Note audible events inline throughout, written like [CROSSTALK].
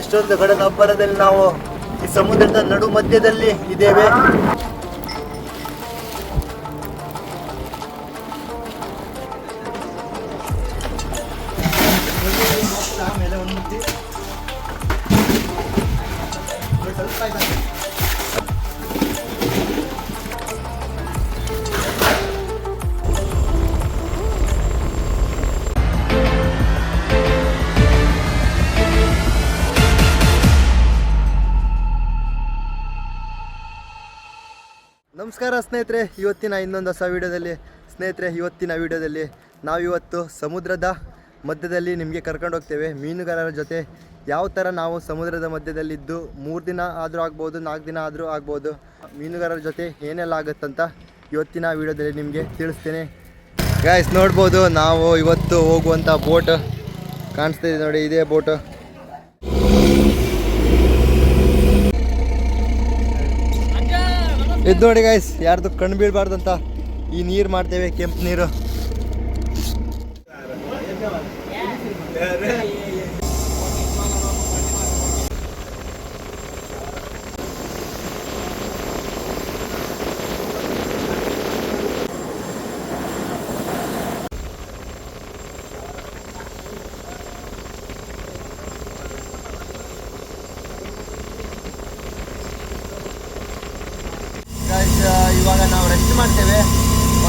ಎಷ್ಟೊಂದು ಕಡಲಬ್ಬರದಲ್ಲಿ ನಾವು ಈ ಸಮುದ್ರದ ನಡು ಮಧ್ಯದಲ್ಲಿ ಇದ್ದೇವೆ. ಸ್ನೇಹಿತರೆ, ಇವತ್ತಿನ ಇನ್ನೊಂದು ಹೊಸ ವಿಡಿಯೋದಲ್ಲಿ. ಸ್ನೇಹಿತರೆ, ಇವತ್ತಿನ ವಿಡಿಯೋದಲ್ಲಿ ನಾವಿವತ್ತು ಸಮುದ್ರದ ಮಧ್ಯದಲ್ಲಿ ನಿಮಗೆ ಕರ್ಕೊಂಡು ಹೋಗ್ತೇವೆ. ಮೀನುಗಾರರ ಜೊತೆ ಯಾವ ಥರ ನಾವು ಸಮುದ್ರದ ಮಧ್ಯದಲ್ಲಿದ್ದು ಮೂರು ದಿನ ಆದರೂ ಆಗ್ಬೋದು, ನಾಲ್ಕು ದಿನ ಆದರೂ ಆಗ್ಬೋದು, ಮೀನುಗಾರರ ಜೊತೆ ಏನೆಲ್ಲ ಆಗುತ್ತಂತ ಇವತ್ತಿನ ವಿಡಿಯೋದಲ್ಲಿ ನಿಮಗೆ ತಿಳಿಸ್ತೇನೆ. ಗಾಯ್ಸ್ ನೋಡ್ಬೋದು, ನಾವು ಇವತ್ತು ಹೋಗುವಂಥ ಬೋಟ್ ಕಾಣಿಸ್ತಾ ಇದೆ ನೋಡಿ, ಇದೇ ಬೋಟು ಇದು ನೋಡಿ ಗಾಯ್ಸ್ ಯಾರ್ದು ಕಣ್ಣು ಬೀಳಬಾರ್ದಂತ ಈ ನೀರು ಮಾಡ್ತೇವೆ ಕೆಂಪು ನೀರು Guys, ಆ, ಇವಾಗ ನಾವು ರೆಸ್ಟ್ ಮಾಡ್ತೇವೆ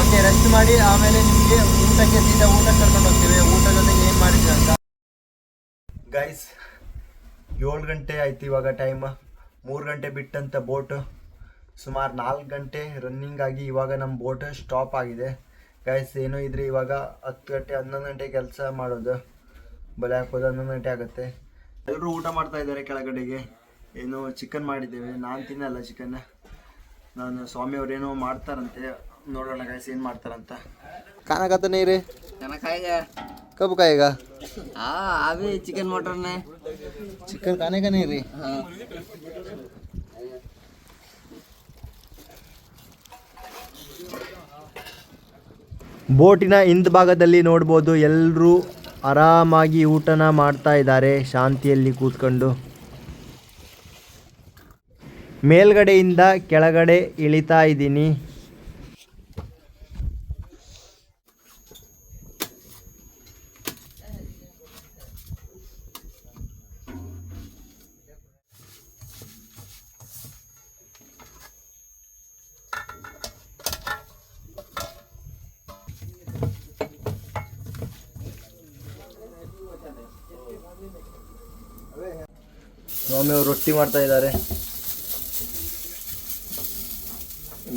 ಓಕೆ ರೆಸ್ಟ್ ಮಾಡಿ ಆಮೇಲೆ ನಿಮಗೆ ಊಟಕ್ಕೆ ಸೀದಾ ಊಟ ಕರ್ಕೊಂಡು ಹೋಗ್ತೇವೆ ಊಟ ಜೊತೆಗೆ ಏನು ಮಾಡಿದ್ವಿ ಅಂತ ಗೈಸ್ ಏಳು ಗಂಟೆ ಆಯ್ತು ಇವಾಗ ಟೈಮ್ ಮೂರು ಗಂಟೆ ಬಿಟ್ಟಂತ ಬೋಟ್ ಸುಮಾರು ನಾಲ್ಕು ಗಂಟೆ ರನ್ನಿಂಗ್ ಆಗಿ ಇವಾಗ ನಮ್ಮ ಬೋಟ್ ಸ್ಟಾಪ್ ಆಗಿದೆ. ಗೈಸ್ ಏನೋ ಇದ್ರೆ ಇವಾಗ ಹತ್ತು ಗಂಟೆ ಹನ್ನೊಂದು ಗಂಟೆ ಕೆಲಸ ಮಾಡೋದು. ಬಲೆ ಹಾಕೋದು ಹನ್ನೊಂದು ಗಂಟೆ ಆಗುತ್ತೆ. ಎಲ್ಲರೂ ಊಟ ಮಾಡ್ತಾ ಇದ್ದಾರೆ ಕೆಳಗಡೆಗೆ. ಏನು ಚಿಕನ್ ಮಾಡಿದ್ದೇವೆ. ನಾನು ತಿನ್ನಲ್ಲ ಚಿಕನ್ ನಾನು ಸ್ವಾಮಿಯವ್ರು ಏನೋ ಮಾಡ್ತಾರಂತೆ. ನೋಡೋಣ ಗೈಸ್ ಏನು ಮಾಡ್ತಾರಂತ. ಕಾಣಕತ್ತ ನೀರಿ खाना खाएगा ಕಬ್ಬು ಕಾಯಿಗ हाँ अभी चिकन मटन है ಚಿಕನ್ ಕಾನೇಗ ನೀರಿ हाँ ಬೋಟಿನ ಹಿಂದ್ಭಾಗದಲ್ಲಿ ನೋಡ್ಬೋದು ಎಲ್ಲರೂ ಆರಾಮಾಗಿ ಊಟನ ಮಾಡ್ತಾ ಇದ್ದಾರೆ ಶಾಂತಿಯಲ್ಲಿ ಕೂತ್ಕೊಂಡು ಮೇಲ್ಗಡೆಯಿಂದ ಕೆಳಗಡೆ ಇಳಿತಾ ಇದ್ದೀನಿ ಸ್ವಾಮಿ ಅವರು ರೊಟ್ಟಿ ಮಾಡ್ತಾ ಇದ್ದಾರೆ.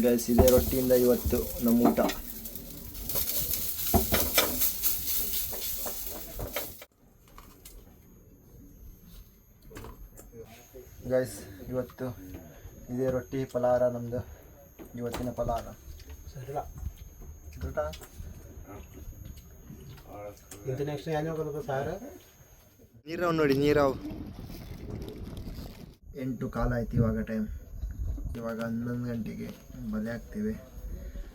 ಗೈಸ್ ಇದೇ ರೊಟ್ಟಿಯಿಂದ ಇವತ್ತು ನಮ್ಮ ಊಟ. ಗೈಸ್ ಇವತ್ತು ಇದೇ ರೊಟ್ಟಿ ಫಲಹಾರ ನಮ್ಮದು ಇವತ್ತಿನ ಫಲಹಾರ ನೀರಾವ್ ನೋಡಿ ನೀರಾವ್. ಎಂಟು ಕಾಲ ಆಯ್ತು ಇವಾಗ ಟೈಮ್ ಇವಾಗ ಹನ್ನೊಂದು ಗಂಟೆಗೆ ಬಲೆ ಹಾಕ್ತೀವಿ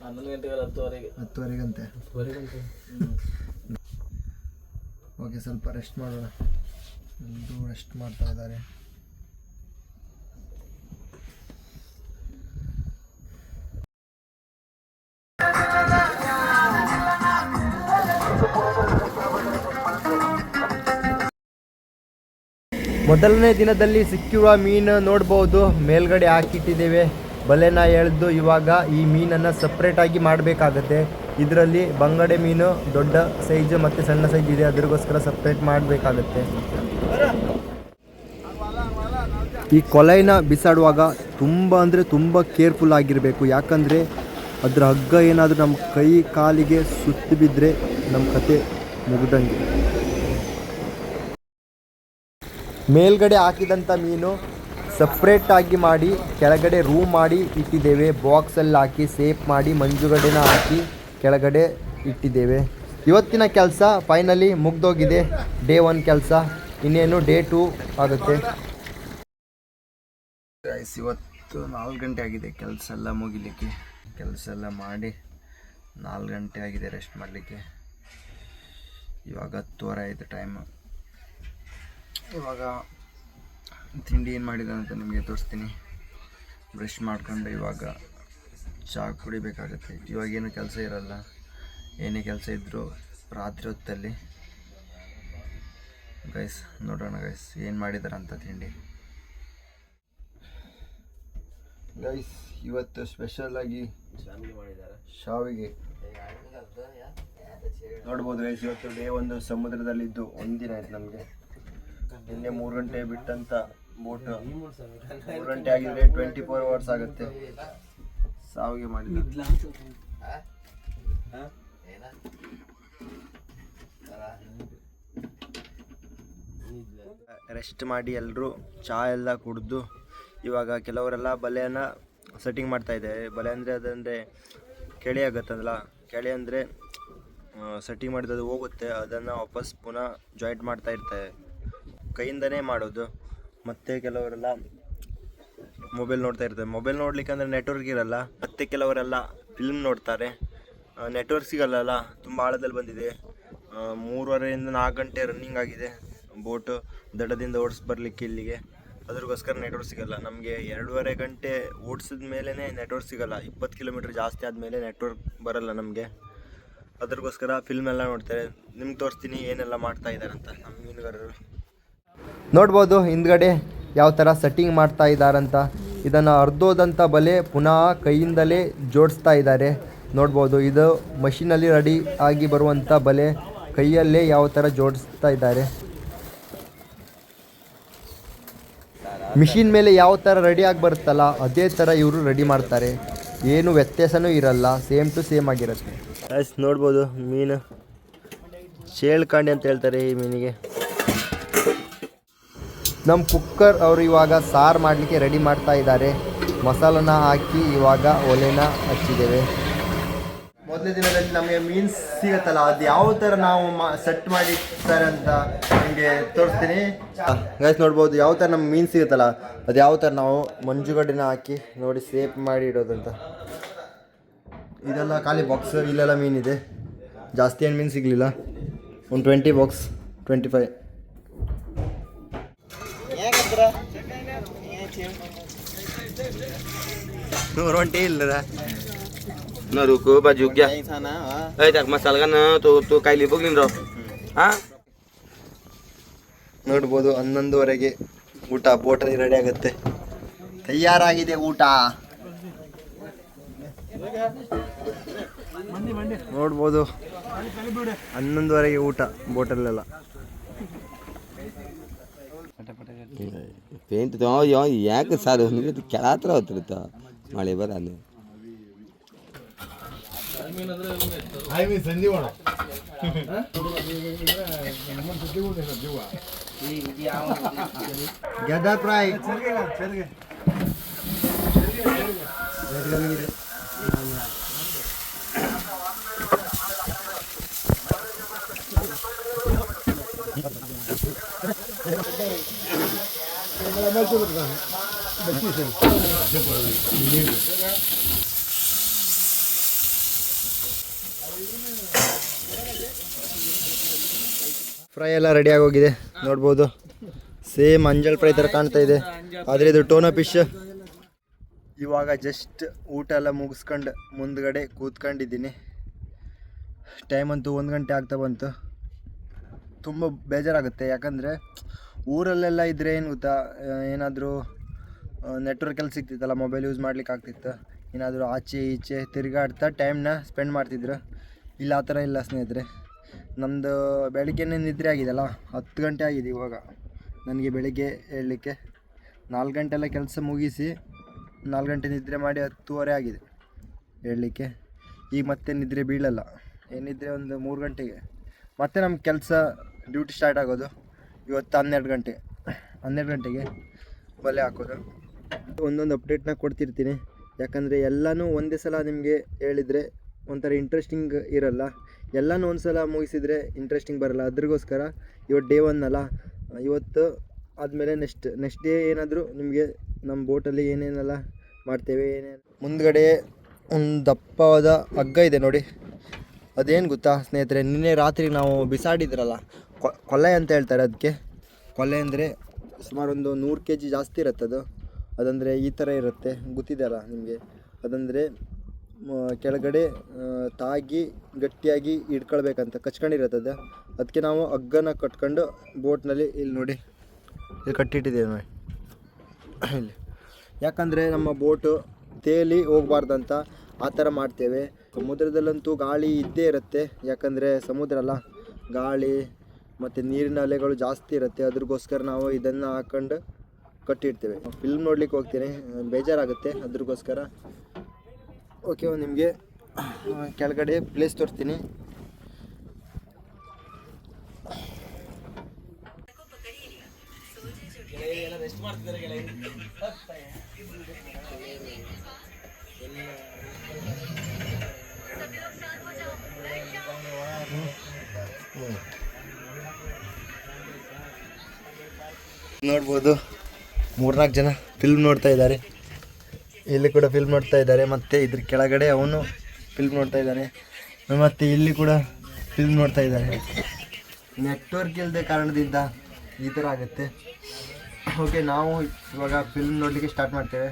ಹನ್ನೊಂದು ಗಂಟೆಗೆ ಹತ್ತುವರೆಗೆ. ಹತ್ತುವರೆಗಂತೆ. ಓಕೆ ಸ್ವಲ್ಪ ರೆಸ್ಟ್ ಮಾಡೋಣ. ಎಲ್ಲರೂ ರೆಸ್ಟ್ ಮಾಡ್ತಾ ಇದ್ದಾರೆ. ಮೊದಲನೇ ದಿನದಲ್ಲಿ ಸಿಕ್ಕಿರುವ ಮೀನು ನೋಡ್ಬೋದು. ಮೇಲ್ಗಡೆ ಹಾಕಿಟ್ಟಿದ್ದೇವೆ. ಬಲೆನ ಎಳೆದು ಇವಾಗ ಈ ಮೀನನ್ನು ಸಪ್ರೇಟಾಗಿ ಮಾಡಬೇಕಾಗತ್ತೆ. ಇದರಲ್ಲಿ ಬಂಗಡೆ ಮೀನು, ದೊಡ್ಡ ಸೈಜು ಮತ್ತು ಸಣ್ಣ ಸೈಜ್ ಇದೆ. ಅದ್ರಗೋಸ್ಕರ ಸಪ್ರೇಟ್ ಮಾಡಬೇಕಾಗತ್ತೆ. ಈ ಕೊಲೈನ ಬಿಸಾಡುವಾಗ ತುಂಬ ಅಂದರೆ ತುಂಬ ಕೇರ್ಫುಲ್ ಆಗಿರಬೇಕು. ಯಾಕಂದರೆ ಅದರ ಹಗ್ಗ ಏನಾದರೂ ನಮ್ಮ ಕೈ ಕಾಲಿಗೆ ಸುತ್ತಿ ಬಿದ್ದರೆ ನಮ್ಮ ಕತೆ ಮುಗ್ದಂಗೆ. ಮೇಲ್ಗಡೆ ಹಾಕಿದಂಥ ಮೀನು ಸಪ್ರೇಟಾಗಿ ಮಾಡಿ, ಕೆಳಗಡೆ ರೂಮ್ ಮಾಡಿ ಇಟ್ಟಿದ್ದೇವೆ. ಬಾಕ್ಸಲ್ಲಿ ಹಾಕಿ ಸೇಫ್ ಮಾಡಿ ಮಂಜುಗಡೆನ ಹಾಕಿ ಕೆಳಗಡೆ ಇಟ್ಟಿದ್ದೇವೆ. ಇವತ್ತಿನ ಕೆಲಸ ಫೈನಲಿ ಮುಗ್ದೋಗಿದೆ. ಡೇ ಒನ್ ಕೆಲಸ. ಇನ್ನೇನು ಡೇ ಟೂ ಆಗುತ್ತೆ. ಇವತ್ತು ನಾಲ್ಕು ಗಂಟೆ ಆಗಿದೆ. ಕೆಲಸ ಎಲ್ಲ ಮುಗಿಲಿಕ್ಕೆ. ಕೆಲಸ ಎಲ್ಲ ಮಾಡಿ ನಾಲ್ಕು ಗಂಟೆ ಆಗಿದೆ ರೆಸ್ಟ್ ಮಾಡಲಿಕ್ಕೆ. ಇವಾಗ ಹತ್ತುವರೆ ಆಯಿತು ಟೈಮು ಇವಾಗ ತಿಂಡಿ ಏನು ಮಾಡಿದೆ ಅಂತ ನಿಮಗೆ ತೋರಿಸ್ತೀನಿ. ಬ್ರಷ್ ಮಾಡ್ಕೊಂಡು ಇವಾಗ ಚಹಾ ಕುಡಿಬೇಕಾಗತ್ತೆ. ಇವಾಗ ಏನು ಕೆಲಸ ಇರಲ್ಲ. ಏನೇ ಕೆಲಸ ಇದ್ದರೂ ರಾತ್ರಿ ಹೊತ್ತಲ್ಲಿ. ಗೈಸ್ ನೋಡೋಣ ಗೈಸ್ ಏನು ಮಾಡಿದಾರಂತ ತಿಂಡಿ. ಗೈಸ್ ಇವತ್ತು ಸ್ಪೆಷಲಾಗಿ ಶಾವಿಗೆ. ನೋಡ್ಬೋದು ಗೈಸ್ ಇವತ್ತು ಡೇ ಒಂದು ಸಮುದ್ರದಲ್ಲಿದ್ದು ಒಂದಿನ ಆಯ್ತು ನಮಗೆ. ನಿನ್ನೆ ಮೂರು ಗಂಟೆ ಬಿಟ್ಟಂತ ಬೋಟ್. ಮೂರು ಗಂಟೆ ಆಗಿದ್ರೆ ಟ್ವೆಂಟಿ ಫೋರ್ ಅವರ್ಸ್ ಆಗುತ್ತೆ. ಸಾವಿಗೆ ಮಾಡಿದ ರೆಸ್ಟ್ ಮಾಡಿ ಎಲ್ಲರೂ ಚಹಾ ಎಲ್ಲ ಕುಡಿದು ಇವಾಗ ಕೆಲವರೆಲ್ಲ ಬಲೆಯನ್ನು ಸೆಟ್ಟಿಂಗ್ ಮಾಡ್ತಾ ಇದ್ದಾರೆ. ಬಲೆ ಅಂದರೆ ಅದಂದರೆ ಕೆಳೆ ಆಗುತ್ತಲ್ಲ ಕೆಳೆ ಅಂದರೆ ಸೆಟ್ಟಿಂಗ್ ಮಾಡಿದ್ದು ಅದು ಹೋಗುತ್ತೆ. ಅದನ್ನು ವಾಪಸ್ ಪುನಃ ಜಾಯಿಂಟ್ ಮಾಡ್ತಾ ಇರ್ತಾರೆ. ಕೈಯಿಂದನೇ ಮಾಡೋದು. ಮತ್ತು ಕೆಲವರೆಲ್ಲ ಮೊಬೈಲ್ ನೋಡ್ತಾ ಇರ್ತಾರೆ. ಮೊಬೈಲ್ ನೋಡ್ಲಿಕ್ಕೆ ಅಂದರೆ ನೆಟ್ವರ್ಕ್ ಇರಲ್ಲ. ಮತ್ತು ಕೆಲವರೆಲ್ಲ ಫಿಲ್ಮ್ ನೋಡ್ತಾರೆ. ನೆಟ್ವರ್ಕ್ ಸಿಗಲ್ಲಲ್ಲ ತುಂಬ ಆಳದಲ್ಲಿ ಬಂದಿದೆ. ಮೂರುವರೆಯಿಂದ ನಾಲ್ಕು ಗಂಟೆ ರನ್ನಿಂಗ್ ಆಗಿದೆ. ಬೋಟು ದಡದಿಂದ ಓಡಿಸ್ ಬರಲಿಕ್ಕೆ ಇಲ್ಲಿಗೆ. ಅದ್ರಗೋಸ್ಕರ ನೆಟ್ವರ್ಕ್ ಸಿಗಲ್ಲ. ನಮಗೆ ಎರಡೂವರೆ ಗಂಟೆ ಓಡಿಸಿದ ನೆಟ್ವರ್ಕ್ ಸಿಗಲ್ಲ. ಇಪ್ಪತ್ತು ಕಿಲೋಮೀಟ್ರ್ ಜಾಸ್ತಿ ಆದಮೇಲೆ ನೆಟ್ವರ್ಕ್ ಬರಲ್ಲ ನಮಗೆ. ಅದ್ರಗೋಸ್ಕರ ಫಿಲ್ಮ್ ಎಲ್ಲ ನೋಡ್ತಾರೆ. ನಿಮ್ಗೆ ತೋರಿಸ್ತೀನಿ ಏನೆಲ್ಲ ಮಾಡ್ತಾ ಇದ್ದಾರೆ ಅಂತ. ನಮ್ಮ ಮೀನುಗಾರರು. ನೋಡ್ಬೋದು, ಹಿಂದ್ಗಡೆ ಯಾವ ಥರ ಸೆಟ್ಟಿಂಗ್ ಮಾಡ್ತಾ ಇದ್ದಾರಂತ. ಇದನ್ನು ಅರ್ಧೋದಂಥ ಬಲೆ ಪುನಃ ಕೈಯಿಂದಲೇ ಜೋಡಿಸ್ತಾ ಇದ್ದಾರೆ. ನೋಡ್ಬೋದು, ಇದು ಮಷಿನಲ್ಲಿ ರೆಡಿ ಆಗಿ ಬರುವಂಥ ಬಲೆ ಕೈಯಲ್ಲೇ ಯಾವ ಥರ ಜೋಡಿಸ್ತಾ ಇದ್ದಾರೆ. ಮಿಷಿನ್ ಮೇಲೆ ಯಾವ ಥರ ರೆಡಿ ಆಗಿ ಬರುತ್ತಲ್ಲ, ಅದೇ ಥರ ಇವರು ರೆಡಿ ಮಾಡ್ತಾರೆ. ಏನು ವ್ಯತ್ಯಾಸನೂ ಇರಲ್ಲ ಸೇಮ್ ಟು ಸೇಮ್ ಆಗಿರುತ್ತೆ. ನೋಡ್ಬೋದು, ಮೀನು. ಚೇಳ್ಕಾಂಡಿ ಅಂತ ಹೇಳ್ತಾರೆ ಈ ಮೀನಿಗೆ. ನಮ್ಮ ಕುಕ್ಕರ್ ಅವರು ಇವಾಗ ಸಾರು ಮಾಡಲಿಕ್ಕೆ ರೆಡಿ ಮಾಡ್ತಾ ಇದ್ದಾರೆ. ಮಸಾಲನ ಹಾಕಿ ಇವಾಗ ಒಲೆನ ಹಚ್ಚಿದ್ದೇವೆ. ಮೊದಲನೇ ದಿನದಲ್ಲಿ ನಮಗೆ ಮೀನ್ಸ್ ಸಿಗತ್ತಲ್ಲ, ಅದು ಯಾವ ಥರ ನಾವು ಸೆಟ್ ಮಾಡಿರ್ತಾರೆ ಅಂತ ನಿಮಗೆ ತೋರಿಸ್ತೀನಿ. ಗೈಸ್ ನೋಡ್ಬೋದು ಯಾವ ಥರ ನಮ್ಗೆ ಮೀನು ಸಿಗುತ್ತಲ್ಲ, ಅದು ಯಾವ ಥರ ನಾವು ಮಂಜುಗಡ್ಡೆನ ಹಾಕಿ ನೋಡಿ ಸೇಫ್ ಮಾಡಿ ಇಡೋದಂತ ಇದೆಲ್ಲ ಖಾಲಿ ಬಾಕ್ಸ್ ಇಲ್ಲೆಲ್ಲ ಮೀನಿದೆ. ಜಾಸ್ತಿ ಏನು ಮೀನು ಸಿಗಲಿಲ್ಲ. ಒಂದು ಟ್ವೆಂಟಿ ಬಾಕ್ಸ್ ಟ್ವೆಂಟಿ ಫೈವ್ રોટી ಇಲ್ಲದ. ના રૂકો બાજુ ગયા એ ತೋ મસાલા ના તો તો ಹಾ ನೋಡ್ಬೋದು ಹನ್ನೊಂದುವರೆಗೆ ಊಟ ಬೋಟ್ರಿ ರೆಡಿ ಆಗುತ್ತೆ. ತಯಾರಾಗಿದೆ ಊಟ. ನೋಡ್ಬೋದು ಹನ್ನೊಂದುವರೆಗೆ ಊಟ ಬೋಟಲ್ಲೆಲ್ಲ ಪೇಂಟ್ ಯಾಕೆ ಸಾರು? ಕೆಳ ಹತ್ರ ಹೊತ್ತಿರುತ್ತ ಮಳೆ ಬರಲ್ಲ ಗದಾ ಫ್ರೈ ಫ್ರೈ ಎಲ್ಲ ರೆಡಿ ಆಗೋಗಿದೆ. ನೋಡ್ಬೋದು. ಸೇಮ್ ಅಂಜಲ್ ಫ್ರೈ ಥರ ಕಾಣ್ತಾ ಇದೆ. ಆದರೆ ಇದು ಟೋನೋ ಫಿಶ್ ಇವಾಗ ಜಸ್ಟ್ ಊಟ ಎಲ್ಲ ಮುಗಿಸ್ಕೊಂಡು ಮುಂದ್ಗಡೆ ಕೂತ್ಕೊಂಡಿದ್ದೀನಿ. ಟೈಮ್ ಅಂತೂ ಒಂದು ಗಂಟೆ ಆಗ್ತಾ ಬಂತು. ತುಂಬ ಬೇಜಾರಾಗುತ್ತೆ. ಯಾಕಂದರೆ ಊರಲ್ಲೆಲ್ಲ ಇದ್ದರೆ ಏನು ಗೊತ್ತಾ, ಏನಾದರೂ ನೆಟ್ವರ್ಕೆಲ್ಲ ಸಿಗ್ತಿತ್ತಲ್ಲ ಮೊಬೈಲ್ ಯೂಸ್ ಮಾಡ್ಲಿಕ್ಕೆ ಆಗ್ತಿತ್ತು. ಏನಾದರೂ ಆಚೆ ಈಚೆ ತಿರುಗಾಡ್ತಾ ಟೈಮ್ನ ಸ್ಪೆಂಡ್ ಮಾಡ್ತಿದ್ರು. ಇಲ್ಲ, ಆ ಥರ ಇಲ್ಲ ಸ್ನೇಹಿತರೆ. ನಮ್ಮದು ಬೆಳಿಗ್ಗೆನೇ ನಿದ್ರೆ ಆಗಿದೆಲ್ಲ ಹತ್ತು ಗಂಟೆ ಆಗಿದೆ ಇವಾಗ. ನನಗೆ ಬೆಳಿಗ್ಗೆ ಹೇಳಲಿಕ್ಕೆ ನಾಲ್ಕು ಗಂಟೆ ಎಲ್ಲ ಕೆಲಸ ಮುಗಿಸಿ ನಾಲ್ಕು ಗಂಟೆ ನಿದ್ರೆ ಮಾಡಿ ಹತ್ತುವರೆ ಆಗಿದೆ ಹೇಳಲಿಕ್ಕೆ. ಈಗ ಮತ್ತೆ ನಿದ್ರೆ ಬೀಳಲ್ಲ. ಏನಿದ್ರೆ ಒಂದು ಮೂರು ಗಂಟೆಗೆ. ಮತ್ತೆ ನಮ್ಮ ಕೆಲಸ ಡ್ಯೂಟಿ ಸ್ಟಾರ್ಟ್ ಆಗೋದು. ಇವತ್ತು ಹನ್ನೆರಡು ಗಂಟೆ. ಹನ್ನೆರಡು ಗಂಟೆಗೆ ಬಲೆ ಹಾಕೋದು. ಒಂದೊಂದು ಅಪ್ಡೇಟ್ನ ಕೊಡ್ತಿರ್ತೀನಿ. ಯಾಕಂದರೆ ಎಲ್ಲನೂ ಒಂದೇ ಸಲ ನಿಮಗೆ ಹೇಳಿದರೆ ಒಂಥರ ಇಂಟ್ರೆಸ್ಟಿಂಗ್ ಇರಲ್ಲ. ಎಲ್ಲನೂ ಒಂದು ಸಲ ಮುಗಿಸಿದರೆ ಇಂಟ್ರೆಸ್ಟಿಂಗ್ ಬರಲ್ಲ. ಅದ್ರಿಗೋಸ್ಕರ ಇವತ್ತು ಡೇ ಒನ್ ಅಲ್ಲ, ಇವತ್ತು ಆದಮೇಲೆ ನೆಕ್ಸ್ಟ್ ನೆಕ್ಸ್ಟ್ ಡೇ ಏನಾದರೂ ನಿಮಗೆ ನಮ್ಮ ಬೋಟಲ್ಲಿ ಏನೇನೆಲ್ಲ ಮಾಡ್ತೇವೆ, ಏನೇನು ಮುಂದ್ಗಡೆ ಒಂದು ದಪ್ಪವಾದ ಹಗ್ಗ ಇದೆ ನೋಡಿ. ಅದೇನು ಗೊತ್ತಾ ಸ್ನೇಹಿತರೆ, ನಿನ್ನೆ ರಾತ್ರಿ ನಾವು ಬಿಸಾಡಿದ್ರಲ್ಲ ಕೊಲೆ ಅಂತ ಹೇಳ್ತಾರೆ ಅದಕ್ಕೆ ಕೊಲೆ ಅಂದರೆ ಸುಮಾರು ಒಂದು ನೂರು ಕೆ ಜಿ ಜಾಸ್ತಿ ಇರುತ್ತೆ ಅದು ಅದಂದರೆ ಈ ಥರ ಇರುತ್ತೆ. ಗೊತ್ತಿದೆಯಲ್ಲ ನಿಮಗೆ? ಅದಂದರೆ ಕೆಳಗಡೆ ತಾಗಿ, ಗಟ್ಟಿಯಾಗಿ ಇಟ್ಕೊಳ್ಬೇಕಂತ ಕಚ್ಕೊಂಡಿರುತ್ತೆ ಅದು. ಅದಕ್ಕೆ ನಾವು ಹಗ್ಗನ ಕಟ್ಕೊಂಡು ಬೋಟ್ನಲ್ಲಿ ಇಲ್ಲಿ ನೋಡಿ. ಇಲ್ಲಿ ಕಟ್ಟಿಟ್ಟಿದ್ದೇವೆ ನೋಡಿ. ಇಲ್ಲಿ. ಯಾಕಂದರೆ ನಮ್ಮ ಬೋಟು ತೇಲಿ ಹೋಗ್ಬಾರ್ದಂತ ಆ ಥರ ಮಾಡ್ತೇವೆ. ಸಮುದ್ರದಲ್ಲಂತೂ ಗಾಳಿ ಇದ್ದೇ ಇರುತ್ತೆ. ಯಾಕಂದರೆ ಸಮುದ್ರ ಅಲ್ಲ, ಗಾಳಿ ಮತ್ತು ನೀರಿನ ಅಲೆಗಳು ಜಾಸ್ತಿ ಇರುತ್ತೆ. ಅದ್ರಗೋಸ್ಕರ ನಾವು ಇದನ್ನು ಹಾಕೊಂಡು ಕಟ್ಟಿಡ್ತೇವೆ ಫಿಲ್ಮ್ ನೋಡ್ಲಿಕ್ಕೆ ಹೋಗ್ತೀನಿ. ಬೇಜಾರಾಗುತ್ತೆ ಅದ್ರಗೋಸ್ಕರ. ಓಕೆ ನಿಮಗೆ ಕೆಳಗಡೆ ಪ್ಲೇಸ್ ತೋರಿಸ್ತೀನಿ. ನೋಡ್ಬೋದು. ಮೂರ್ನಾಲ್ಕು ಜನ ಫಿಲ್ಮ್ ನೋಡ್ತಾ ಇದ್ದಾರೆ. ಇಲ್ಲಿ ಕೂಡ ಫಿಲ್ಮ್ ನೋಡ್ತಾ ಇದ್ದಾರೆ. ಮತ್ತು ಇದ್ರ ಕೆಳಗಡೆ ಅವನು ಫಿಲ್ಮ್ ನೋಡ್ತಾ ಇದ್ದಾನೆ. ಮತ್ತು ಇಲ್ಲಿ ಕೂಡ ಫಿಲ್ಮ್ ನೋಡ್ತಾ ಇದ್ದಾರೆ ನೆಟ್ವರ್ಕ್ ಇಲ್ಲದೆ ಕಾರಣದಿಂದ ಈ ಥರ ಆಗುತ್ತೆ. ಓಕೆ ನಾವು ಇವಾಗ ಫಿಲ್ಮ್ ನೋಡಲಿಕ್ಕೆ ಸ್ಟಾರ್ಟ್ ಮಾಡ್ತೇವೆ.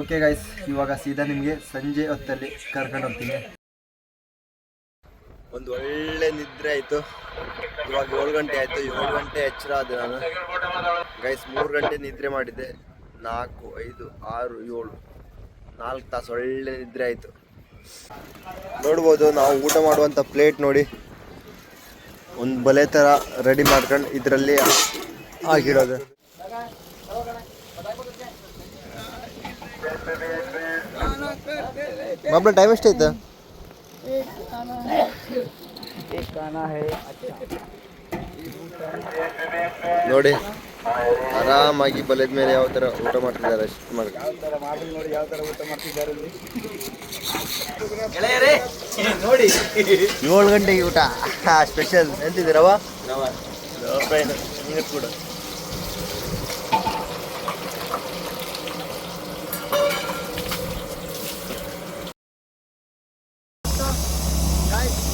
ಓಕೆ ಗೈಸ್ ಇವಾಗ ಸೀದಾ ನಿಮಗೆ ಸಂಜೆ ಹೊತ್ತಲ್ಲಿ ಕರ್ಕೊಂಡು ಹೋಗ್ತೀನಿ. ಒಂದು ಒಳ್ಳೆ ನಿದ್ರೆ ಆಯಿತು. ಇವಾಗ ಏಳು ಗಂಟೆ ಆಯಿತು. ಏಳು ಗಂಟೆ ಎಚ್ಚರ ಆದ ನಾನು. ಗೈಸ್ ಮೂರು ಗಂಟೆ ನಿದ್ರೆ ಮಾಡಿದ್ದೆ. ನಾಲ್ಕು, ಐದು, ಆರು, ಏಳು. ನಾಲ್ಕು ತಾಸು ಒಳ್ಳೆ ನಿದ್ರೆ ಆಯಿತು. ನೋಡ್ಬೋದು, ನಾವು ಊಟ ಮಾಡುವಂಥ ಪ್ಲೇಟ್ ನೋಡಿ. ಒಂದು ಬಲೆ ಥರ ರೆಡಿ ಮಾಡ್ಕೊಂಡು ಇದರಲ್ಲಿ ಆಗಿರೋದು. ಬಾಬ್ಲ ಟೈಮ್ ಎಷ್ಟಾಯ್ತು? ನೋಡಿ. ಆರಾಮಾಗಿ ಬಲದ ಮೇಲೆ ಯಾವ ತರ ಊಟ ಮಾಡ್ತಿದ್ದಾರೆ ಅಷ್ಟು ಮಾಡಿ ಏಳು ಗಂಟೆಗೆ ಊಟ. ಸ್ಪೆಷಲ್ ಎಂತಿದ್ದೀರವ ಕೂಡ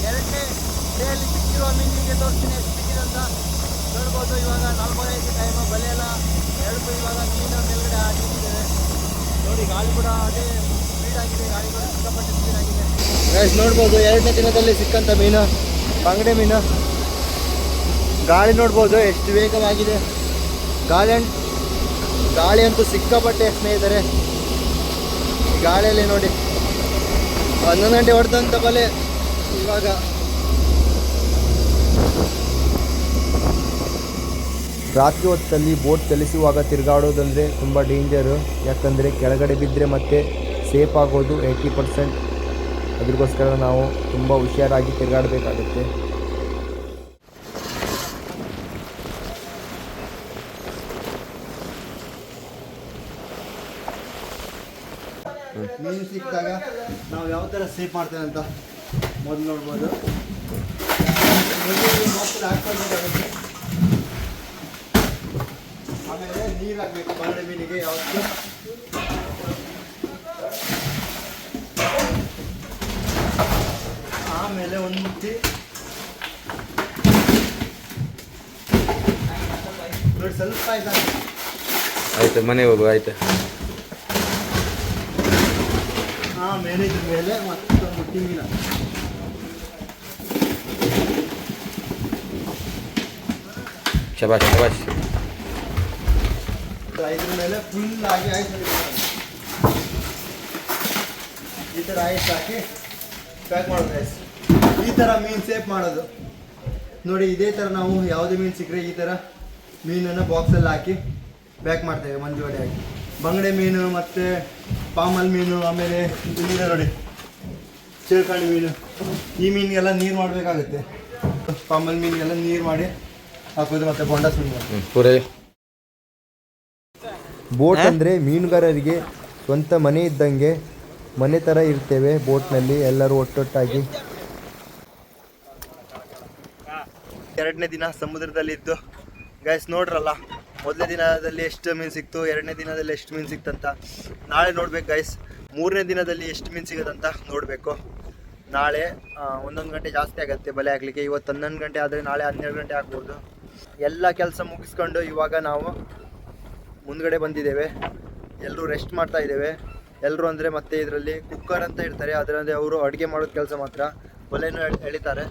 ಎರಡನೇ ಡೇಯಲ್ಲಿ ಸಿಕ್ಕಿರುವ ಮೀನಿಗೆ ತೋರಿಸ್ತೀನಿ ಎಷ್ಟು ಸಿಕ್ಕಿದೆ ಅಂತ ನೋಡ್ಬೋದು ಇವಾಗ ನಾಲ್ಕೂವರೆ ಐದು ಟೈಮು ಬಲೆ ಎಲ್ಲ ಎರಡು ಇವಾಗ ಮೀನು ಮೇಲ್ಗಡೆ ಹಾಕಿದ್ದೇವೆ ನೋಡಿ ಗಾಳಿ ಕೂಡ ಅದೇ ಸ್ಪೀಡ್ ಆಗಿದೆ ಗಾಳಿ ಕೂಡ ಸಿಕ್ಕಾಪಟ್ಟೆ ಸ್ಪೀಡ್ ಆಗಿದೆ ಗೈಸ್ ನೋಡ್ಬೋದು ಎರಡನೇ ದಿನದಲ್ಲಿ ಸಿಕ್ಕಂಥ ಮೀನು, ಬಂಗಡೆ ಮೀನು. ಗಾಳಿ ನೋಡ್ಬೋದು, ಎಷ್ಟು ವೇಗವಾಗಿದೆ. ಗಾಳಿ ಗಾಳಿ ಅಂತೂ ಸಿಕ್ಕಾಪಟ್ಟೆ ಸ್ನೇಹಿತರೆ. ಗಾಳಿಯಲ್ಲಿ ನೋಡಿ. ಹನ್ನೊಂದು ಗಂಟೆ ಹೊಡೆದಂಥ ಬಲೆ ಇವಾಗ. ರಾತ್ರಿ ಹೊತ್ತಲ್ಲಿ ಬೋಟ್ ಚಲಿಸುವಾಗ ತಿರುಗಾಡೋದಂದರೆ ತುಂಬ ಡೇಂಜರು ಯಾಕಂದರೆ ಕೆಳಗಡೆ ಬಿದ್ದರೆ ಮತ್ತೆ ಸೇಫ್ ಆಗೋದು ಏಯ್ಟಿ ಪರ್ಸೆಂಟ್ ಅದ್ರಗೋಸ್ಕರ ನಾವು ತುಂಬ ಹುಷಾರಾಗಿ ತಿರುಗಾಡಬೇಕಾಗುತ್ತೆ. ಮೀನು ಸಿಕ್ಕಾಗ ನಾವು ಯಾವ ಥರ ಸೇಫ್ ಮಾಡ್ತೇವೆ ಅಂತ ಮೊದಲು ನೋಡ್ಬೋದು. ಹಾಕ್ಕೊಳ್ಬೇಕಾಗುತ್ತೆ ಆಮೇಲೆ ನೀರು ಹಾಕಬೇಕು. ಬಾಳೆ ಮೀನಿಗೆ ಯಾವತ್ತು ಆಮೇಲೆ ಒಂದು ಮುಟ್ಟಿ ನೋಡಿ ಸ್ವಲ್ಪ ಆಯ್ತಾ ಆಯ್ತು ಮನೆಗೆ ಹೋಗು ಆಯ್ತು. ಆಮೇಲೆ ಇದ್ರ ಮೇಲೆ ಮತ್ತೊಂದು ಮುಟ್ಟಿ ಮೀನು ಶಬಾಷ್ ಶಬಾಷ್. ಇದ್ರ ಮೇಲೆ ಫುಲ್ ಆಗಿ ಐಸ್ ಈ ಥರ ಐಸ್ ಹಾಕಿ ಪ್ಯಾಕ್ ಮಾಡೋದು ಐಸ್ ಈ ಥರ ಮೀನು ಸೇಫ್ ಮಾಡೋದು. ನೋಡಿ ಇದೇ ಥರ ನಾವು ಯಾವುದೇ ಮೀನು ಸಿಕ್ಕರೆ ಈ ಥರ ಮೀನನ್ನು ಬಾಕ್ಸಲ್ಲಿ ಹಾಕಿ ಪ್ಯಾಕ್ ಮಾಡ್ತೇವೆ ಮಂಜುಗಡೆ ಹಾಕಿ. ಬಂಗಡೆ ಮೀನು ಮತ್ತು ಪಾಮಲ್ ಮೀನು ಆಮೇಲೆ ಇಲ್ಲಿದೆ ನೋಡಿ. ಚೇಳ್ಕಾಣಿ ಮೀನು. ಈ ಮೀನಿಗೆಲ್ಲ ನೀರು ಮಾಡಬೇಕಾಗುತ್ತೆ. ಪಾಮಲ್ ಮೀನಿಗೆಲ್ಲ ನೀರು ಮಾಡಿ ಹಾಕೋದು ಮತ್ತೆ ಬೊಂಡಸ್ ಮೀನು ಪೂರೈ. ಬೋಟ್ ಅಂದರೆ ಮೀನುಗಾರರಿಗೆ ಸ್ವಂತ ಮನೆ ಇದ್ದಂಗೆ ಮನೆ ಥರ ಇರ್ತೇವೆ ಬೋಟ್ನಲ್ಲಿ ಎಲ್ಲರೂ ಒಟ್ಟೊಟ್ಟಾಗಿ. ಎರಡನೇ ದಿನ ಸಮುದ್ರದಲ್ಲಿ ಇದ್ದು ಗೈಸ್ ನೋಡ್ರಲ್ಲ ಮೊದಲನೇ ದಿನದಲ್ಲಿ ಎಷ್ಟು ಮೀನು ಸಿಕ್ತು, ಎರಡನೇ ದಿನದಲ್ಲಿ ಎಷ್ಟು ಮೀನು ಸಿಕ್ತಂತ, ನಾಳೆ ನೋಡ್ಬೇಕು ಗೈಸ್ ಮೂರನೇ ದಿನದಲ್ಲಿ ಎಷ್ಟು ಮೀನು ಸಿಗೋದಂತ ನೋಡಬೇಕು. ನಾಳೆ ಒಂದೊಂದು ಗಂಟೆ ಜಾಸ್ತಿ ಆಗುತ್ತೆ ಬಲೆ ಆಗಲಿಕ್ಕೆ ಇವತ್ತು ಹನ್ನೊಂದು ಗಂಟೆ ಆದರೆ ನಾಳೆ ಹನ್ನೆರಡು ಗಂಟೆ ಆಗ್ಬೋದು. ಎಲ್ಲ ಕೆಲಸ ಮುಗಿಸ್ಕೊಂಡು ಇವಾಗ ನಾವು ಮುಂದ್ಗಡೆ ಬಂದಿದ್ದೇವೆ. ಎಲ್ಲರೂ ರೆಸ್ಟ್ ಮಾಡ್ತಾ ಇದ್ದೇವೆ. ಎಲ್ಲರೂ ಅಂದರೆ ಮತ್ತೆ ಇದರಲ್ಲಿ ಕುಕ್ಕರ್ ಅಂತ ಇರ್ತಾರೆ. ಅದರಲ್ಲಿ ಅವರು ಅಡುಗೆ ಮಾಡೋದು ಕೆಲಸ ಮಾತ್ರ. ಒಲೆನೂ ಎಳ್- ಎಳಿತಾರೆ.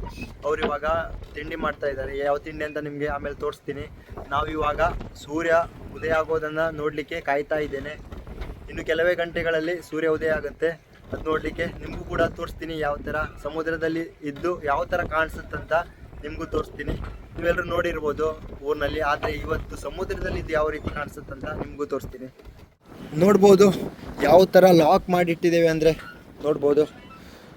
ಅವ್ರು ಇವಾಗ ತಿಂಡಿ ಮಾಡ್ತಾ ಇದ್ದಾರೆ. ಯಾವ ತಿಂಡಿ ಅಂತ ನಿಮಗೆ ಆಮೇಲೆ ತೋರಿಸ್ತೀನಿ. ನಾವು ಇವಾಗ ಸೂರ್ಯ ಉದಯ ಆಗೋದನ್ನು ನೋಡಲಿಕ್ಕೆ ಕಾಯ್ತಾ ಇದ್ದೇನೆ. ಇನ್ನು ಕೆಲವೇ ಗಂಟೆಗಳಲ್ಲಿ ಸೂರ್ಯ ಉದಯ ಆಗುತ್ತೆ. ಅದು ನೋಡಲಿಕ್ಕೆ ನಿಮಗೂ ಕೂಡ ತೋರಿಸ್ತೀನಿ ಯಾವ ಥರ ಸಮುದ್ರದಲ್ಲಿ ಇದ್ದು ಯಾವ ಥರ ಕಾಣಿಸುತ್ತಂತ ನಿಮಗೂ ತೋರಿಸ್ತೀನಿ. ನೀವೆಲ್ಲರೂ ನೋಡಿರ್ಬೋದು ಊರಿನಲ್ಲಿ, ಆದರೆ ಇವತ್ತು ಸಮುದ್ರದಲ್ಲಿ ಇದು ಯಾವ ರೀತಿ ಕಾಣಿಸುತ್ತಂತ ನಿಮಗೂ ತೋರಿಸ್ತೀನಿ. ನೋಡ್ಬೋದು ಯಾವ ಥರ ಲಾಕ್ ಮಾಡಿಟ್ಟಿದ್ದೇವೆ ಅಂದರೆ ನೋಡ್ಬೋದು.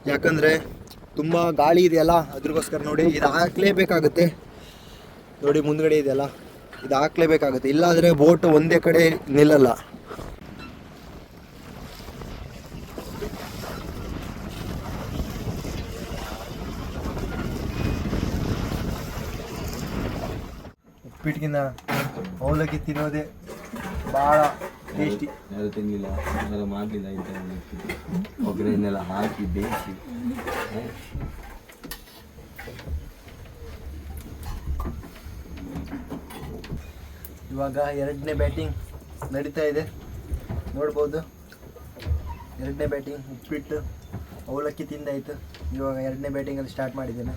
ಯಾಕಂದರೆ ತುಂಬ ಗಾಳಿ ಇದೆಯಲ್ಲ, ಅದ್ರಗೋಸ್ಕರ ನೋಡಿ ಇದು ಹಾಕ್ಲೇಬೇಕಾಗುತ್ತೆ. ನೋಡಿ ಮುಂದ್ಗಡೆ ಇದೆಯಲ್ಲ, ಇದು ಹಾಕ್ಲೇಬೇಕಾಗುತ್ತೆ. ಇಲ್ಲಾಂದರೆ ಬೋಟ್ ಒಂದೇ ಕಡೆ ನಿಲ್ಲಲ್ಲ. ಉಪ್ಪಿಟ್ಟಿಗಿನ ಅವಲಕ್ಕಿ ತಿನ್ನೋದೇ ಭಾಳ ಟೇಸ್ಟಿ ಯಾರು ತಿನ್ನಲಿಲ್ಲ ಯಾರು ಮಾಡಲಿಲ್ಲ ಇಂಥ ಒಗ್ಗರಣೆಲ್ಲ ಹಾಕಿ ಬೇಯಿಸಿ. ಇವಾಗ ಎರಡನೇ ಬ್ಯಾಟಿಂಗ್ ನಡೀತಾ ಇದೆ. ನೋಡ್ಬೋದು. ಎರಡನೇ ಬ್ಯಾಟಿಂಗ್ ಉಪ್ಪಿಟ್ಟು, ಅವಲಕ್ಕಿ ತಿಂದಾಯಿತು. ಇವಾಗ ಎರಡನೇ ಬ್ಯಾಟಿಂಗಲ್ಲಿ ಸ್ಟಾರ್ಟ್ ಮಾಡಿದ್ದೇನೆ.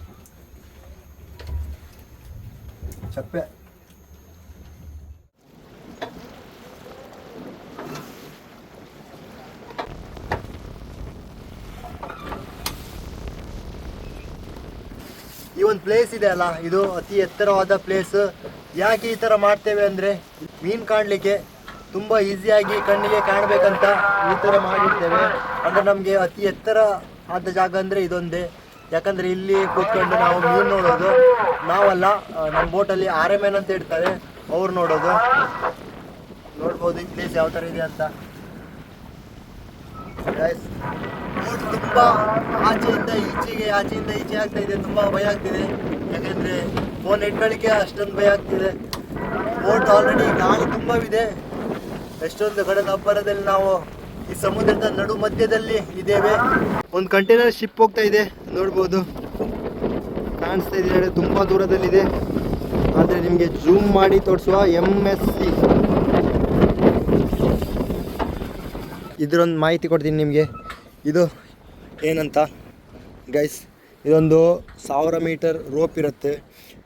ಚಪ್ಪೆ ಪ್ಲೇಸ್ ಇದೆ ಅಲ್ಲ? ಇದು ಅತಿ ಎತ್ತರವಾದ ಪ್ಲೇಸ್ ಯಾಕೆ ಈ ಥರ ಮಾಡ್ತೇವೆ ಅಂದರೆ, ಮೀನು ಕಾಣಲಿಕ್ಕೆ ತುಂಬ ಈಸಿಯಾಗಿ ಕಣ್ಣಿಗೆ ಕಾಣಬೇಕಂತ ಈ ಥರ ಮಾಡಿರ್ತೇವೆ. ಅಂದರೆ ನಮಗೆ ಅತಿ ಎತ್ತರ ಆದ ಜಾಗ ಅಂದರೆ ಇದೊಂದೇ. ಯಾಕಂದರೆ ಇಲ್ಲಿ ಕೂತ್ಕೊಂಡು ನಾವು ಮೀನು ನೋಡೋದು. ನಾವಲ್ಲ ನಮ್ಮ ಬೋಟಲ್ಲಿ ಆರೆಮೇನ್ ಅಂತ ಇರ್ತಾರೆ ಅವ್ರು ನೋಡೋದು. ನೋಡ್ಬೋದು ಈ ಪ್ಲೇಸ್ ಯಾವ ಥರ ಇದೆ ಅಂತ. ತುಂಬಾ ಆಚೆಯಿಂದ ಈಚೆಗೆ ಆಚೆಯಿಂದ ಈಚೆ ಆಗ್ತಾ ಇದೆ, ತುಂಬಾ ಭಯ ಆಗ್ತಿದೆ. ಯಾಕಂದ್ರೆ ಫೋನ್ ಇಟ್ಕೊಳ್ಳಿಕ್ಕೆ ಅಷ್ಟೊಂದು ಭಯ ಆಗ್ತಿದೆ. ಬೋಟ್ ಆಲ್ರೆಡಿ ಗಾಳಿ ತುಂಬಾ ಇದೆ ಎಷ್ಟೊಂದು ಕಡೆ ಅಬ್ಬರದಲ್ಲಿ ನಾವು ಈ ಸಮುದ್ರದ ನಡು ಮಧ್ಯದಲ್ಲಿ ಇದ್ದೇವೆ. ಒಂದು ಕಂಟೈನರ್ ಶಿಪ್ ಹೋಗ್ತಾ ಇದೆ, ನೋಡ್ಬೋದು. ಕಾಣಿಸ್ತಾ ಇದೆ ತುಂಬಾ ದೂರದಲ್ಲಿದೆ. ಆದರೆ ನಿಮಗೆ ಜೂಮ್ ಮಾಡಿ ತೋರಿಸುವ ಎಂ ಎಸ್ ಸಿ ಇದರೊಂದು ಮಾಹಿತಿ ಕೊಡ್ತೀನಿ ನಿಮಗೆ. ಇದು ಏನಂತ? ಗೈಸ್ ಇದೊಂದು ಸಾವಿರ ಮೀಟರ್ ರೋಪ್ ಇರುತ್ತೆ.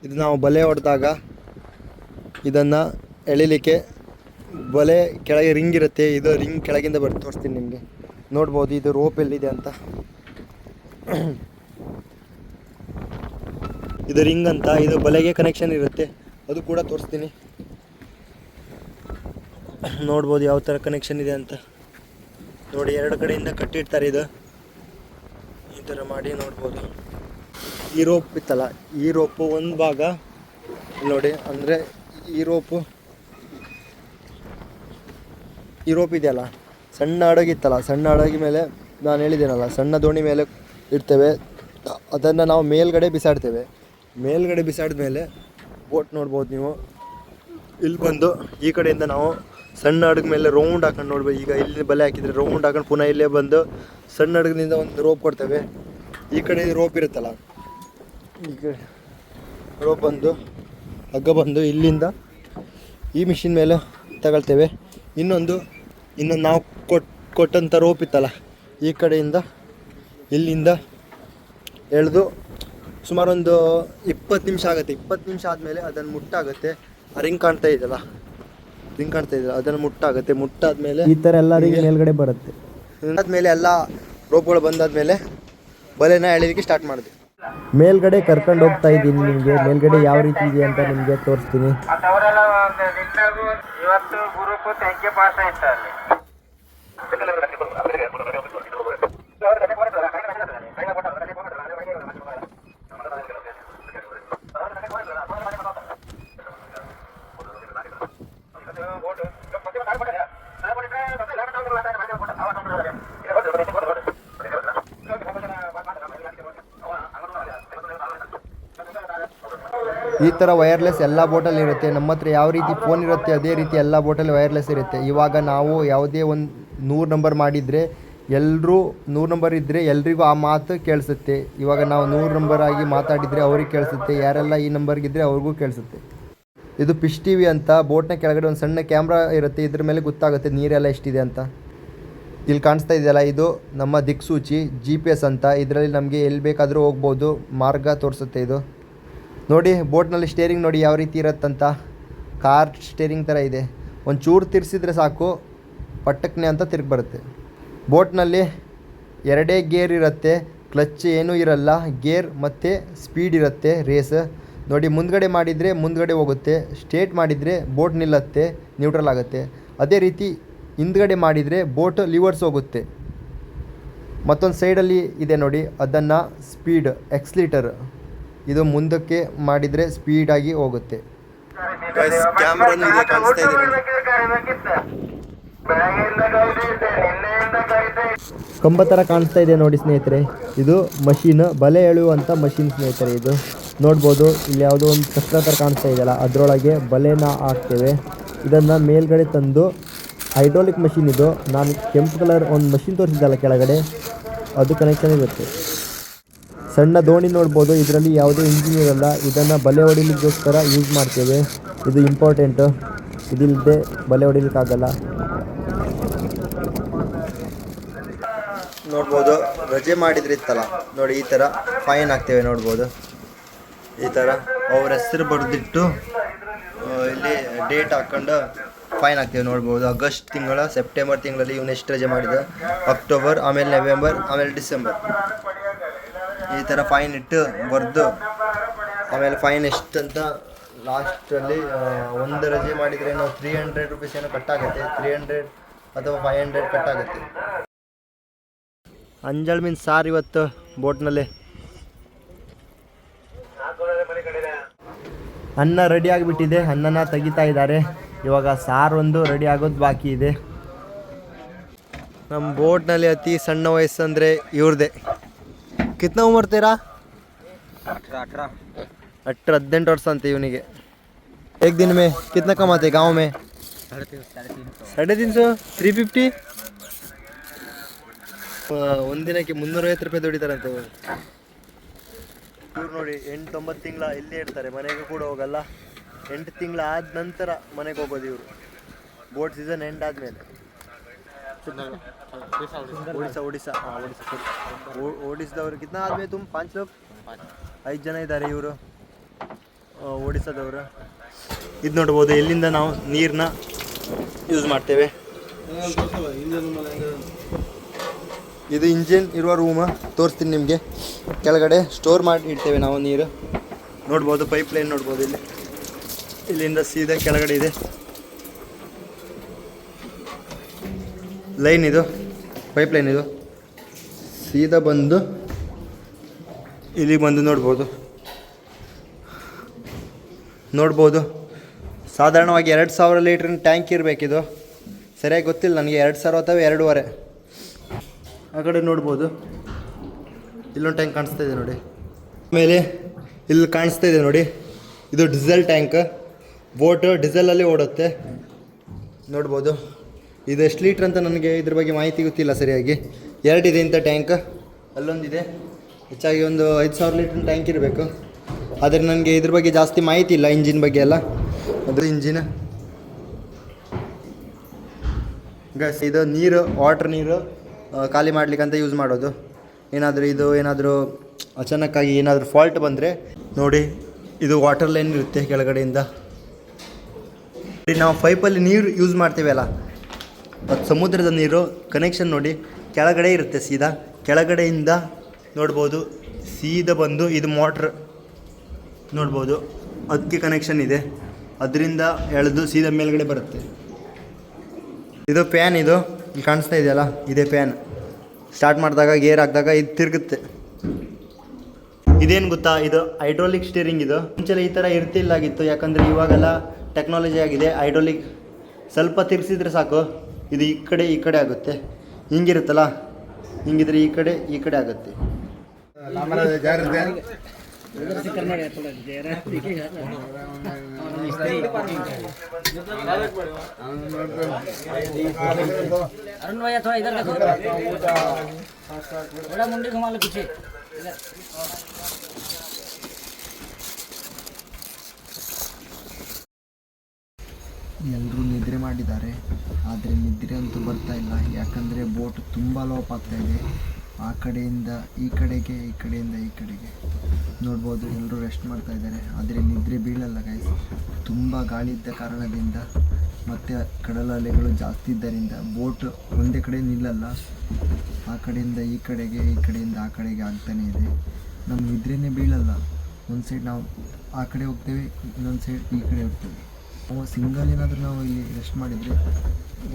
ಇದು ನಾವು ಬಲೆ ಹೊಡೆದಾಗ ಇದನ್ನು ಎಳಿಲಿಕ್ಕೆ ಬಲೆ ಕೆಳಗೆ ರಿಂಗ್ ಇರುತ್ತೆ. ಇದು ರಿಂಗ್ ಕೆಳಗಿಂದ ಬರ್, ತೋರಿಸ್ತೀನಿ ನಿಮಗೆ. ನೋಡ್ಬೋದು ಇದು ರೋಪ್ ಎಲ್ಲಿದೆ ಅಂತ. [CLEARS THROAT] ಇದು ರಿಂಗ್ ಅಂತ, ಇದು ಬಲೆಗೆ ಕನೆಕ್ಷನ್ ಇರುತ್ತೆ. ಅದು ಕೂಡ ತೋರಿಸ್ತೀನಿ. [CLEARS THROAT] ನೋಡ್ಬೋದು ಯಾವ ಥರ ಕನೆಕ್ಷನ್ ಇದೆ ಅಂತ. ನೋಡಿ, ಎರಡು ಕಡೆಯಿಂದ ಕಟ್ಟಿರ್ತಾರೆ ಇದು. ಥರ ಮಾಡಿ ನೋಡ್ಬೋದು. ಈ ರೋಪ್ ಇತ್ತಲ್ಲ ಈ ರೋಪು ಒಂದು ಭಾಗ. ನೋಡಿ, ಅಂದರೆ ಈ ರೋಪು ಈ ರೋಪ್ ಇದೆಯಲ್ಲ? ಸಣ್ಣ ಹಡಗಿತ್ತಲ್ಲ? ಸಣ್ಣ ಹಡಗಿ ಮೇಲೆ ನಾನು ಹೇಳಿದ್ದೇನಲ್ಲ, ಸಣ್ಣ ದೋಣಿ ಮೇಲೆ ಇರ್ತೇವೆ ಅದನ್ನು ನಾವು ಮೇಲ್ಗಡೆ ಬಿಸಾಡ್ತೇವೆ. ಮೇಲ್ಗಡೆ ಬಿಸಾಡಿದ ಮೇಲೆ ಬೋಟ್ ನೋಡ್ಬೋದು ನೀವು. ಇಲ್ಲಿ ಬಂದು ಈ ಕಡೆಯಿಂದ ನಾವು ಸಣ್ಣ ಹಡಗ ಮೇಲೆ ರೌಂಡ್ ಹಾಕೊಂಡು ನೋಡ್ಬೇಕು. ಈಗ ಇಲ್ಲಿ ಬಲೆ ಹಾಕಿದ್ರೆ ರೌಂಡ್ ಹಾಕೊಂಡು ಪುನಃ ಇಲ್ಲೇ ಬಂದು ಸಣ್ಣ ಹಡಗದಿಂದ ಒಂದು ರೋಪ್ ಕೊಡ್ತೇವೆ. ಈ ಕಡೆ ರೋಪ್ ಇರುತ್ತಲ್ಲ? ಈ ಕಡೆ ರೋಪ್ ಬಂದು, ಹಗ್ಗ ಬಂದು ಇಲ್ಲಿಂದ ಈ ಮಿಷಿನ್ ಮೇಲೆ ತಗೊಳ್ತೇವೆ. ಇನ್ನೊಂದು ಇನ್ನೊಂದು ನಾವು ಕೊಟ್ ಕೊಟ್ಟಂಥ ರೋಪ್ ಇತ್ತಲ್ಲ, ಈ ಕಡೆಯಿಂದ ಇಲ್ಲಿಂದ ಎಳೆದು ಸುಮಾರೊಂದು ಇಪ್ಪತ್ತು ನಿಮಿಷ ಆಗುತ್ತೆ. ಇಪ್ಪತ್ತು ನಿಮಿಷ ಆದಮೇಲೆ ಅದನ್ನು ಮುಟ್ಟಾಗುತ್ತೆ. ಆ ರಿಂಗ್ ಕಾಣ್ತಾ ಇದೆಯಲ್ಲ? ರಿಂಗ್ ಕಾಣ್ತಾ ಇದ್ರೆ ಅದನ್ನು ಮುಟ್ಟಾಗುತ್ತೆ ಮುಟ್ಟಾದ್ಮೇಲೆ ಈ ಥರ ಎಲ್ಲ ರಿಂಗ್ ಮೇಲ್ಗಡೆ ಬರುತ್ತೆ. ಆದ್ಮೇಲೆ ಎಲ್ಲ ರೋಪ್ಗಳು ಬಂದಾದ್ಮೇಲೆ ಬಲೆನ ಎಳಿಲಿಕ್ಕೆ ಸ್ಟಾರ್ಟ್ ಮಾಡಿದೆ ಮೇಲ್ಗಡೆ ಕರ್ಕೊಂಡು ಹೋಗ್ತಾ ಇದ್ದೀನಿ ನಿಮಗೆ. ಮೇಲ್ಗಡೆ ಯಾವ ರೀತಿ ಇದೆ ಅಂತ ನಿಮಗೆ ತೋರಿಸ್ತೀನಿ. ಅವರೆಲ್ಲ ಇವತ್ತು ಗ್ರೂಪ್ ತೆಂಕೆ ಪಾಸ್ ಆಯ್ತು ಅಲ್ಲಿ. ಈ ಥರ ವೈರ್ಲೆಸ್ ಎಲ್ಲ ಬೋಟಲ್ಲಿ ಇರುತ್ತೆ. ನಮ್ಮ ಹತ್ರ ಯಾವ ರೀತಿ ಫೋನ್ ಇರುತ್ತೆ, ಅದೇ ರೀತಿ ಎಲ್ಲ ಬೋಟಲ್ಲಿ ವೈರ್ಲೆಸ್ ಇರುತ್ತೆ. ಇವಾಗ ನಾವು ಯಾವುದೇ ಒಂದು ನೂರು ನಂಬರ್ ಮಾಡಿದರೆ ಎಲ್ಲರೂ ನೂರು ನಂಬರ್ ಇದ್ದರೆ ಎಲ್ರಿಗೂ ಆ ಮಾತು ಕೇಳಿಸುತ್ತೆ. ಇವಾಗ ನಾವು ನೂರು ನಂಬರ್ ಆಗಿ ಮಾತಾಡಿದರೆ ಅವ್ರಿಗೆ ಕೇಳಿಸುತ್ತೆ. ಯಾರೆಲ್ಲ ಈ ನಂಬರ್ಗಿದ್ರೆ ಅವ್ರಿಗೂ ಕೇಳಿಸುತ್ತೆ. ಇದು ಪಿಶ್ ಟಿ ವಿ ಅಂತ ಬೋಟ್ನ ಕೆಳಗಡೆ ಒಂದು ಸಣ್ಣ ಕ್ಯಾಮ್ರಾ ಇರುತ್ತೆ. ಇದ್ರ ಮೇಲೆ ಗೊತ್ತಾಗುತ್ತೆ ನೀರೆಲ್ಲ ಎಷ್ಟಿದೆ ಅಂತ. ಇಲ್ಲಿ ಕಾಣಿಸ್ತಾ ಇದೆಯಲ್ಲ, ಇದು ನಮ್ಮ ದಿಕ್ಸೂಚಿ ಜಿ ಪಿ ಎಸ್ ಅಂತ. ಇದರಲ್ಲಿ ನಮಗೆ ಎಲ್ಲಿ ಬೇಕಾದರೂ ಹೋಗ್ಬೋದು. ಮಾರ್ಗ ತೋರಿಸುತ್ತೆ ಇದು. ನೋಡಿ, ಬೋಟ್ನಲ್ಲಿ ಸ್ಟೇರಿಂಗ್ ನೋಡಿ ಯಾವ ರೀತಿ ಇರುತ್ತಂತ. ಕಾರ್ ಸ್ಟೇರಿಂಗ್ ಥರ ಇದೆ. ಒಂದು ಚೂರು ತಿರ್ಸಿದ್ರೆ ಸಾಕು ಪಟ್ಟಕ್ನೆ ಅಂತ ತಿರ್ಗಿ ಬರುತ್ತೆ. ಬೋಟ್ನಲ್ಲಿ ಎರಡೇ ಗೇರ್ ಇರುತ್ತೆ, ಕ್ಲಚ್ ಏನೂ ಇರಲ್ಲ, ಗೇರ್ ಮತ್ತು ಸ್ಪೀಡ್ ಇರುತ್ತೆ ರೇಸ್ ನೋಡಿ, ಮುಂದ್ಗಡೆ ಮಾಡಿದರೆ ಮುಂದ್ಗಡೆ ಹೋಗುತ್ತೆ ಸ್ಟೇಟ್ ಮಾಡಿದರೆ ಬೋಟ್ ನಿಲ್ಲತ್ತೆ ನ್ಯೂಟ್ರಲ್ ಆಗುತ್ತೆ. ಅದೇ ರೀತಿ ಹಿಂದ್ಗಡೆ ಮಾಡಿದರೆ ಬೋಟ್ ಲಿವರ್ಸ್ ಹೋಗುತ್ತೆ. ಮತ್ತೊಂದು ಸೈಡಲ್ಲಿ ಇದೆ ನೋಡಿ, ಅದನ್ನು ಸ್ಪೀಡ್ ಎಕ್ಸ್ಲೀಟರ್ ಇದು ಮುಂದಕ್ಕೆ ಮಾಡಿದರೆ ಸ್ಪೀಡಾಗಿ ಹೋಗುತ್ತೆ. ಇದ್ದೆ ನಿನ್ನೆಯಿಂದ ಕಾಯ್ತಾ ಕಂಬ ಥರ ಕಾಣಿಸ್ತಾ ಇದೆ ನೋಡಿ ಸ್ನೇಹಿತರೆ. ಇದು ಮಷೀನ್ ಬಲೆ ಎಳೆಯುವಂಥ ಮಷೀನ್ ಸ್ನೇಹಿತರೆ ಇದು. ನೋಡ್ಬೋದು ಇಲ್ಲಿ ಯಾವುದೋ ಒಂದು ಚಕ್ರ ಥರ ಕಾಣಿಸ್ತಾ ಇದೆಯಲ್ಲ ಅದರೊಳಗೆ ಬಲೆನ ಹಾಕ್ತೇವೆ. ಇದನ್ನು ಮೇಲ್ಗಡೆ ತಂದು ಹೈಡ್ರಾಲಿಕ್ ಮಷೀನ್ ಇದು. ನಾನು ಕೆಂಪು ಕಲರ್ ಒಂದು ಮಷೀನ್ ತೋರಿಸಿದ್ದಲ್ಲ ಕೆಳಗಡೆ ಅದು ಕನೆಕ್ಷನ್ ಇರುತ್ತೆ. ಸಣ್ಣ ದೋಣಿ ನೋಡ್ಬೋದು. ಇದರಲ್ಲಿ ಯಾವುದೇ ಇಂಜಿನ್ ಇರಲ್ಲ ಇದನ್ನು ಬಲೆ ಹೊಡಿಲಿಕ್ಕೋಸ್ಕರ ಯೂಸ್ ಮಾಡ್ತೇವೆ. ಇದು ಇಂಪಾರ್ಟೆಂಟು ಇದಿಲ್ಲದೆ ಬಲೆ ಹೊಡಿಲಿಕ್ಕಾಗಲ್ಲ. ನೋಡ್ಬೋದು. ರಜೆ ಮಾಡಿದ್ರೆ ಇತ್ತಲ್ಲ. ನೋಡಿ, ಈ ಥರ ಫೈನ್ ಆಗ್ತೇವೆ ನೋಡ್ಬೋದು. ಈ ಥರ ಅವ್ರ ಹೆಸರು ಬರೆದಿಟ್ಟು ಇಲ್ಲಿ ಡೇಟ್ ಹಾಕ್ಕೊಂಡು ಫೈನ್ ಆಗ್ತೇವೆ ನೋಡ್ಬೋದು. ಆಗಸ್ಟ್ ತಿಂಗಳ ಸೆಪ್ಟೆಂಬರ್ ತಿಂಗಳಲ್ಲಿ ಇವನು ಎಷ್ಟು ರಜೆ ಮಾಡಿದ? ಅಕ್ಟೋಬರ್ ಆಮೇಲೆ ನವೆಂಬರ್ ಆಮೇಲೆ ಡಿಸೆಂಬರ್ ಈ ಥರ ಫೈನ್ ಇಟ್ಟು ಬರೆದು, ಆಮೇಲೆ ಫೈನ್ ಎಷ್ಟಂತ ಲಾಸ್ಟಲ್ಲಿ ಒಂದು ರಜೆ ಮಾಡಿದರೆ ನಾವು ತ್ರೀ ಹಂಡ್ರೆಡ್ ರುಪೀಸ್ ಏನೋ ಕಟ್ಟಾಗುತ್ತೆ ತ್ರೀ ಹಂಡ್ರೆಡ್ ಅಥವಾ ಫೈವ್ ಹಂಡ್ರೆಡ್ ಕಟ್ಟಾಗುತ್ತೆ ಅಂಜಲ್ ಮೀನ್ ಸಾರ್ ಇವತ್ತು ಬೋಟ್ನಲ್ಲಿ ಅನ್ನ ರೆಡಿ ಆಗಿಬಿಟ್ಟಿದೆ. ಅನ್ನನ ತೆಗಿತಾ ಇದ್ದಾರೆ. ಇವಾಗ ಸಾರ್ ಒಂದು ರೆಡಿ ಆಗೋದು ಬಾಕಿ ಇದೆ. ನಮ್ಮ ಬೋಟ್ನಲ್ಲಿ ಅತಿ ಸಣ್ಣ ವಯಸ್ಸು ಅಂದರೆ ಇವ್ರದ್ದೇ ಕಿತ್ನ ಉಮರ್ ತೇರಾ ಅಟ್ರ ಹದಿನೆಂಟು ವರ್ಷ ಅಂತ ಇವನಿಗೆ एक दिन में कितना कमाते गांव में साढ़े तीन सौ ತ್ರೀ ಫಿಫ್ಟಿ ಒಂದಿನಕ್ಕೆ ಮುನ್ನೂರೈವತ್ತು ರೂಪಾಯಿ ದುಡಿತಾರಂತೆ ಇವ್ರು ಇವ್ರು ನೋಡಿ ಎಂಟು ಒಂಬತ್ತು ತಿಂಗಳ ಇಲ್ಲೇ ಇರ್ತಾರೆ ಮನೆಗೆ ಕೂಡ ಹೋಗಲ್ಲ ಎಂಟು ತಿಂಗಳ ಆದ ನಂತರ ಮನೆಗೆ ಹೋಗೋದು ಇವರು ಬೋಟ್ ಸೀಸನ್ ಎಂಡ್ ಆದಮೇಲೆ ಓಡಿಸ್ದವ್ರು ಕಿತ್ನಾ ಆದ್ಮೇಲೆ ತುಂಬ ಪಾಂಚ್ ಲೋಕ್. ಐದು ಜನ ಇದ್ದಾರೆ ಇವರು. ಓಡಿಸದವರು ಇದು ನೋಡ್ಬೋದು, ಎಲ್ಲಿಂದ ನಾವು ನೀರನ್ನ ಯೂಸ್ ಮಾಡ್ತೇವೆ. ಇದು ಇಂಜಿನ್ ಇರುವ ರೂಮ್ ತೋರಿಸ್ತೀನಿ ನಿಮಗೆ. ಕೆಳಗಡೆ ಸ್ಟೋರ್ ಮಾಡಿ ಇಡ್ತೇವೆ ನಾವು ನೀರು. ನೋಡ್ಬೋದು ಪೈಪ್ ಲೈನ್ ನೋಡ್ಬೋದು ಇಲ್ಲಿ. ಇಲ್ಲಿಂದ ಸೀದಾ ಕೆಳಗಡೆ ಇದೆ. ಲೈನ್ ಇದು. ಪೈಪ್ ಲೈನ್ ಇದು. ಸೀದಾ ಬಂದು ಇಲ್ಲಿ ಬಂದು ನೋಡ್ಬೋದು. ನೋಡ್ಬೋದು. ಸಾಧಾರಣವಾಗಿ ಎರಡು ಸಾವಿರ ಲೀಟ್ರಿನ ಟ್ಯಾಂಕ್ ಇರಬೇಕಿದು. ಸರಿಯಾಗಿ ಗೊತ್ತಿಲ್ಲ ನನಗೆ ಎರಡು ಸಾವಿರ ಅಥವಾ ಎರಡೂವರೆ. ಆ ಕಡೆ ನೋಡ್ಬೋದು. ಇಲ್ಲೊಂದು ಟ್ಯಾಂಕ್ ಕಾಣಿಸ್ತಾ ಇದೆ ನೋಡಿ. ಆಮೇಲೆ ಇಲ್ಲಿ ಕಾಣಿಸ್ತಾ ಇದೆ ನೋಡಿ. ಇದು ಡೀಸೆಲ್ ಟ್ಯಾಂಕ್. ಬೋಟು ಡೀಸೆಲಲ್ಲಿ ಓಡುತ್ತೆ. ನೋಡ್ಬೋದು. ಇದು ಎಷ್ಟು ಲೀಟ್ರ್ ಅಂತ ನನಗೆ ಇದ್ರ ಬಗ್ಗೆ ಮಾಹಿತಿ ಗೊತ್ತಿಲ್ಲ ಸರಿಯಾಗಿ. ಎರಡಿದೆ ಇಂಥ ಟ್ಯಾಂಕ್. ಅಲ್ಲೊಂದಿದೆ. ಹೆಚ್ಚಾಗಿ ಒಂದು ಐದು ಸಾವಿರ ಲೀಟ್ರ್ ಟ್ಯಾಂಕ್ ಇರಬೇಕು. ಆದರೆ ನನಗೆ ಇದ್ರ ಬಗ್ಗೆ ಜಾಸ್ತಿ ಮಾಹಿತಿ ಇಲ್ಲ ಇಂಜಿನ್ ಬಗ್ಗೆ ಎಲ್ಲ. ಅದು ಇಂಜಿನ್. ಗಸ್ ಇದು ನೀರು, ವಾಟ್ರ್ ನೀರು ಖಾಲಿ ಮಾಡ್ಲಿಕ್ಕಂತ ಯೂಸ್ ಮಾಡೋದು. ಏನಾದರೂ ಇದು ಏನಾದರೂ ಅಚಾನಕ್ಕಾಗಿ ಏನಾದರೂ ಫಾಲ್ಟ್ ಬಂದರೆ ನೋಡಿ, ಇದು ವಾಟರ್ ಲೈನ್ ಇರುತ್ತೆ ಕೆಳಗಡೆಯಿಂದ. ನಾವು ಪೈಪಲ್ಲಿ ನೀರು ಯೂಸ್ ಮಾಡ್ತೀವಲ್ಲ ಅದು ಸಮುದ್ರದ ನೀರು ಕನೆಕ್ಷನ್ ನೋಡಿ ಕೆಳಗಡೆ ಇರುತ್ತೆ ಸೀದಾ. ಕೆಳಗಡೆಯಿಂದ ನೋಡ್ಬೋದು, ಸೀದಾ ಬಂದು ಇದು ಮೋಟ್ರ್ ನೋಡ್ಬೋದು. ಅದಕ್ಕೆ ಕನೆಕ್ಷನ್ ಇದೆ. ಅದರಿಂದ ಎಳೆದು ಸೀದಾ ಮೇಲ್ಗಡೆ ಬರುತ್ತೆ. ಇದು ಪ್ಯಾನ್ ಇದು. ಇಲ್ಲಿ ಕಾಣಿಸ್ತಾ ಇದೆಯಲ್ಲ? ಇದೇ ಪ್ಯಾನ್ ಸ್ಟಾರ್ಟ್ ಮಾಡಿದಾಗ ಗೇರ್ ಹಾಕಿದಾಗ ಇದು ತಿರುಗುತ್ತೆ. ಇದೇನು ಗೊತ್ತಾ? ಇದು ಹೈಡ್ರೋಲಿಕ್ ಸ್ಟೀರಿಂಗ್ ಇದು. ಮುಂಚೆಲ್ಲ ಈ ಥರ ಇರ್ತಿಲ್ಲಾಗಿತ್ತು. ಯಾಕಂದರೆ ಇವಾಗೆಲ್ಲ ಟೆಕ್ನಾಲಜಿ ಆಗಿದೆ ಹೈಡ್ರೋಲಿಕ್ ಸ್ವಲ್ಪ ತಿರ್ಸಿದ್ರೆ ಸಾಕು. ಇದು ಈ ಕಡೆ ಈ ಕಡೆ ಆಗುತ್ತೆ ಹಿಂಗಿರುತ್ತಲ್ಲ ಹಿಂಗಿದ್ರೆ ಈ ಕಡೆ ಈ ಕಡೆ ಆಗುತ್ತೆ अरुण भैया थोड़ा इधर देखो थोड़ा मुंडी घुमा लो पीछे इधर ಎಲ್ಲರೂ ನಿದ್ರೆ ಮಾಡಿದ್ದಾರೆ. ಆದರೆ ನಿದ್ರೆ ಅಂತೂ ಬರ್ತಾ ಇಲ್ಲ. ಯಾಕಂದರೆ ಬೋಟ್ ತುಂಬ ಲೋಪ್ ಆಗ್ತಾ ಇದೆ. ಆ ಕಡೆಯಿಂದ ಈ ಕಡೆಗೆ, ಈ ಕಡೆಯಿಂದ ಈ ಕಡೆಗೆ. ನೋಡ್ಬೋದು ಎಲ್ಲರೂ ರೆಸ್ಟ್ ಮಾಡ್ತಾ ಇದ್ದಾರೆ. ಆದರೆ ನಿದ್ರೆ ಬೀಳಲ್ಲ ಗೈಸ್ ತುಂಬ ಗಾಳಿ ಇದ್ದ ಕಾರಣದಿಂದ ಮತ್ತು ಕಡಲ ಅಲೆಗಳು ಜಾಸ್ತಿ ಇದ್ದರಿಂದ ಬೋಟ್ ಒಂದೇ ಕಡೆ ನಿಲ್ಲಲ್ಲ. ಆ ಕಡೆಯಿಂದ ಈ ಕಡೆಗೆ, ಈ ಕಡೆಯಿಂದ ಆ ಕಡೆಗೆ ಆಗ್ತಾನೇ ಇದೆ. ನಮ್ಮ ನಿದ್ರೆನೇ ಬೀಳಲ್ಲ. ಒಂದು ಸೈಡ್ ನಾವು ಆ ಕಡೆ ಹೋಗ್ತೇವೆ, ಇನ್ನೊಂದು ಸೈಡ್ ಈ ಕಡೆ ಹೋಗ್ತೇವೆ. ಸಿಂಗಲ್ ಏನಾದರೂ ನಾವು ಇಲ್ಲಿ ರೆಸ್ಟ್ ಮಾಡಿದರೆ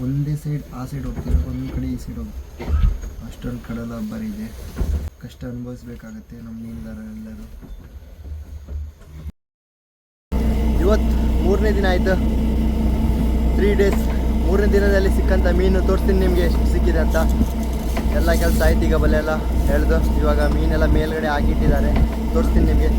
ಒಂದೇ ಸೈಡ್ ಆ ಸೈಡ್ ಹೋಗ್ತೀವಿ ಒಂದು ಕಡೆ ಈ ಸೈಡ್ ಹೋಗ್ತೀವಿ ಅಷ್ಟೊಂದು ಕಡಲ ಅಬ್ಬರ ಇದೆ. ಕಷ್ಟ ಅನುಭವಿಸ್ಬೇಕಾಗತ್ತೆ ನಮ್ಮ ಮೀನುಗಾರರೆಲ್ಲರೂ. ಇವತ್ತು ಮೂರನೇ ದಿನ ಆಯಿತು. ತ್ರೀ ಡೇಸ್ ಮೂರನೇ ದಿನದಲ್ಲಿ ಸಿಕ್ಕಂಥ ಮೀನು ತೋರಿಸ್ತೀನಿ ನಿಮಗೆ ಎಷ್ಟು ಸಿಕ್ಕಿದೆ ಅಂತ. ಎಲ್ಲ ಕೆಲಸ ಆಯ್ತು ಈಗ ಬಲೆ ಎಲ್ಲ ಎಳೆದು ಇವಾಗ ಮೀನೆಲ್ಲ ಮೇಲ್ಗಡೆ ಹಾಕಿಟ್ಟಿದ್ದಾರೆ. ತೋರಿಸ್ತೀನಿ ನಿಮಗೆ.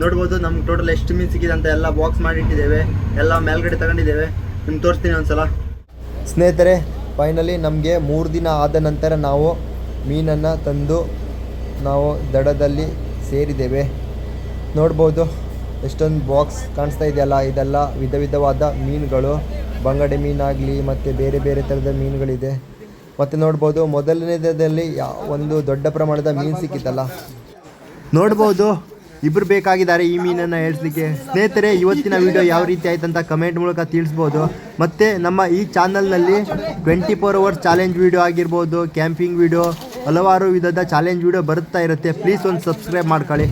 ನೋಡ್ಬೋದು ನಮ್ಗೆ ಟೋಟಲ್ ಎಷ್ಟು ಮೀನು ಸಿಕ್ಕಿದೆ ಅಂತ ಎಲ್ಲ ಬಾಕ್ಸ್ ಮಾಡಿಟ್ಟಿದ್ದೇವೆ. ಎಲ್ಲ ಮೇಲ್ಗಡೆ ತಗೊಂಡಿದ್ದೇವೆ. ನಿಮ್ಗೆ ತೋರಿಸ್ತೀನಿ ಒಂದ್ಸಲ. ಸ್ನೇಹಿತರೆ ಫೈನಲಿ ನಮಗೆ ಮೂರು ದಿನ ಆದ ನಂತರ ನಾವು ಮೀನನ್ನು ತಂದು ನಾವು ದಡದಲ್ಲಿ ಸೇರಿದ್ದೇವೆ. ನೋಡ್ಬೋದು ಎಷ್ಟೊಂದು ಬಾಕ್ಸ್ ಕಾಣಿಸ್ತಾ ಇದೆಯಲ್ಲ, ಇದೆಲ್ಲ ವಿಧ ವಿಧವಾದ ಮೀನುಗಳು, ಬಂಗಡೆ ಮೀನಾಗಲಿ ಮತ್ತು ಬೇರೆ ಬೇರೆ ಥರದ ಮೀನುಗಳಿದೆ. ಮತ್ತು ನೋಡ್ಬೋದು ಮೊದಲನೇದಲ್ಲಿ ಒಂದು ದೊಡ್ಡ ಪ್ರಮಾಣದ ಮೀನು ಸಿಕ್ಕಿತ್ತಲ್ಲ. ನೋಡ್ಬೋದು ಇಬ್ರು ಬೇಕಾಗಿದ್ದಾರೆ ಈ ಮೀನನ್ನ ಹೇಳ್ಸ್ಲಿಕ್ಕೆ ಸ್ನೇಹಿತರೆ, ಇವತ್ತಿನ ವಿಡಿಯೋ ಯಾವ ರೀತಿ ಆಯ್ತು ಅಂತ ಕಮೆಂಟ್ ಮೂಲಕ ತಿಳಿಸ್ಬೋದು. ಮತ್ತೆ ನಮ್ಮ ಈ ಚಾನಲ್ನಲ್ಲಿ twenty four hours challenge video ಆಗಿರ್ಬೋದು ಕ್ಯಾಂಪಿಂಗ್ ವಿಡಿಯೋ ಹಲವಾರು ವಿಧದ ಚಾಲೆಂಜ್ ವಿಡಿಯೋ ಬರುತ್ತಾ ಇರುತ್ತೆ. ಪ್ಲೀಸ್ ಒಂದು ಸಬ್ಸ್ಕ್ರೈಬ್ ಮಾಡ್ಕೊಳ್ಳಿ.